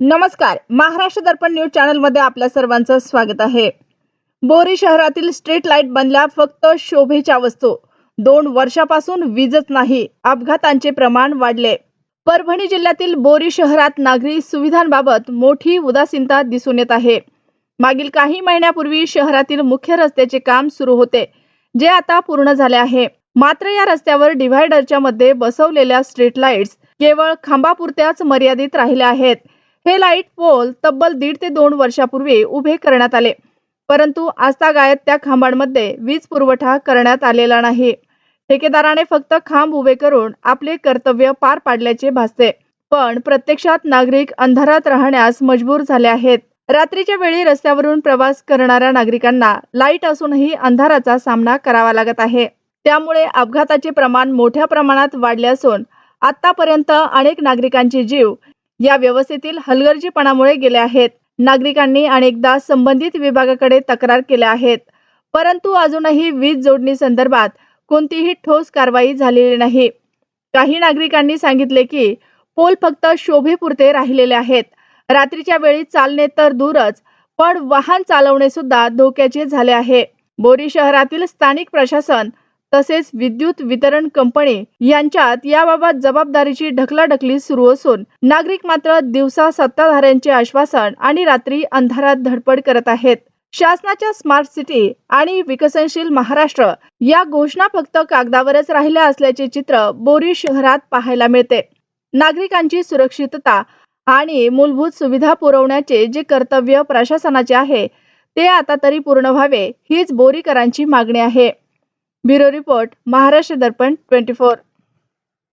नमस्कार. महाराष्ट्र दर्पण न्यूज चॅनलमध्ये आपल्या सर्वांचं स्वागत आहे. बोरी शहरातील स्ट्रीट लाइट बनल्या फक्त शोभेच्या वस्तू. दोन वर्षापासून वीजच नाही. अपघातांचे प्रमाण वाढले. परभणी जिल्ह्यातील बोरी शहरात नागरी सुविधांबाबत मोठी उदासीनता दिसून येत आहे. मागील काही महिन्यापूर्वी शहरातील मुख्य रस्त्याचे काम सुरू होते जे आता पूर्ण झाले आहे. मात्र या रस्त्यावर डिव्हायडरच्या मध्ये बसवलेल्या स्ट्रीट लाईट्स केवळ खांबापुरत्याच मर्यादित राहिल्या आहेत. हे लाइट पोल तब्बल दीड ते दोन वर्षापूर्वी उभे करण्यात आले. परंतु आजतागायत त्या खांबांमध्ये वीज पुरवठा करण्यात आलेला नाही. ठेकेदाराने फक्त खांब उभे करून आपले कर्तव्य पार पाडल्याचे भासते. पण प्रत्यक्षात नागरिक अंधारात राहण्यास मजबूर झाले आहेत. रात्रीच्या वेळी रस्त्यावरून प्रवास करणाऱ्या नागरिकांना लाइट असूनही अंधाराचा सामना करावा लागत आहे. त्यामुळे अपघाताचे प्रमाण मोठ्या प्रमाणात वाढले असून आतापर्यंत अनेक नागरिकांचे जीव या व्यवस्थेतील हलगर्जीपणामुळे गेले आहेत. नागरिकांनी अनेकदा संबंधित विभागाकडे तक्रार केल्या आहेत. परंतु अजूनही वीज जोडणी संदर्भात कोणतीही ठोस कारवाई झालेली नाही. काही नागरिकांनी सांगितले की पोल फक्त शोभेपुरते राहिलेले आहेत. रात्रीच्या वेळी चालणे तर दूरच पण वाहन चालवणे सुद्धा धोक्याचे झाले आहे. बोरी शहरातील स्थानिक प्रशासन तसेच विद्युत वितरण कंपनी यांच्यात याबाबत जबाबदारीची ढकलाढकली सुरू असून नागरिक मात्र दिवसा सत्ताधाऱ्यांचे आश्वासन आणि रात्री अंधारात धडपड करत आहेत. शासनाच्या स्मार्ट सिटी आणि विकसनशील महाराष्ट्र या घोषणा फक्त कागदावरच राहिल्या असल्याचे चित्र बोरी शहरात पाहायला मिळते. नागरिकांची सुरक्षितता आणि मूलभूत सुविधा पुरवण्याचे जे कर्तव्य प्रशासनाचे आहे ते आता तरी पूर्ण व्हावे हीच बोरीकरांची मागणी आहे. Bureau report Maharashtra Darpan twenty four.